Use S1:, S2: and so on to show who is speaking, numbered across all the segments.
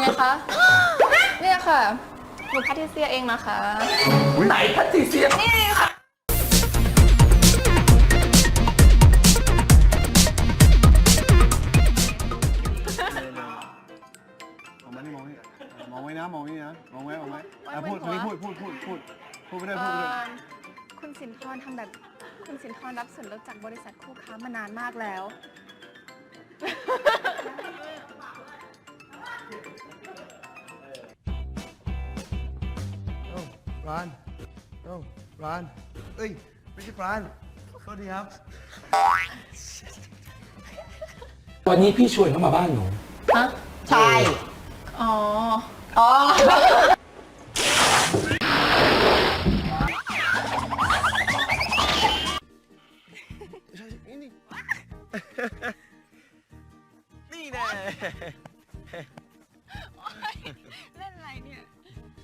S1: ไงคะ เนี่ยค่ะหนูแพทริเซียเองนะคะ
S2: ไหนแพทริเซีย
S1: นี่ค่ะ
S3: มองมานี่มองนี่มองไว้นะมองนี่นะมองไว้มองไว้อะพูดคนนี้พูดพูดพูดพูดพูดไปด้วยพูดไปด้วย
S1: เอ่อคุณสินทรทำแบบ คุณสินทรรับส่วนลดจากบริษัทคู่ค้ามานานมากแล้ว
S3: รานโอ้ปรานเอ้ย ไม่ใช่ปรานสวัสดีครับ
S2: วันนี้พี่ชวนเขามาบ้านหนู
S1: ฮะ
S4: ใช่
S1: อ๋อ
S4: อ๋อ
S3: ใช่นี่นี่
S5: นี่แน่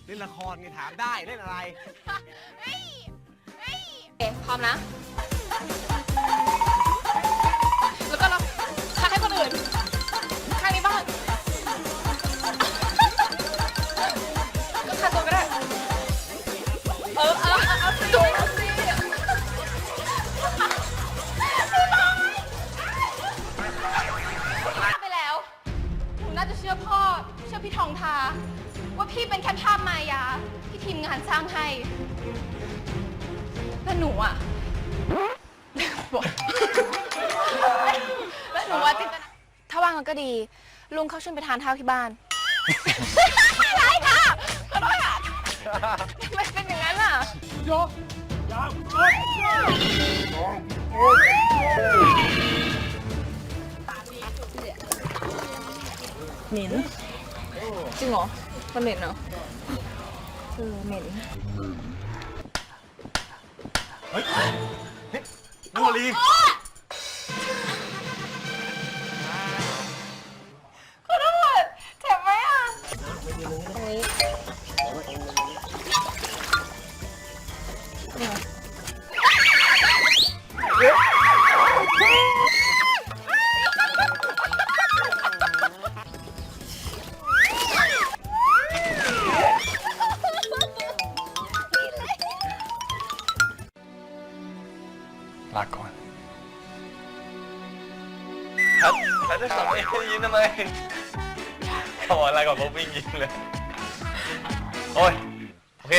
S1: เล่น
S5: ละครไงถามได้เล่นอะไร
S1: เอ๊ะพร้อมนะ ว่าพี่เป็นแค่ภาพมายา ที่ทีมงานสร้างให้แต่หนูอะบอกแล้วหนูว่าจินตนาถ้าว่างมันก็ดี ลุงเขาชวนไปทานข้าวที่บ้านอะไรค่ะขอโทษค่ะทำไมเป็นอย่างนั้นอะ ยกยาวหม็น จริงเหรอ มันเหม็นเหรอเออเหม็น
S5: น้องลี
S1: ขอโทษเจ็บไหมอะ
S5: ลาก่อนครับแพทจะขับไม่ได้ยินทำไมขออะไรก่อนผมวิ่งยิงเลย โอ้ย โอเค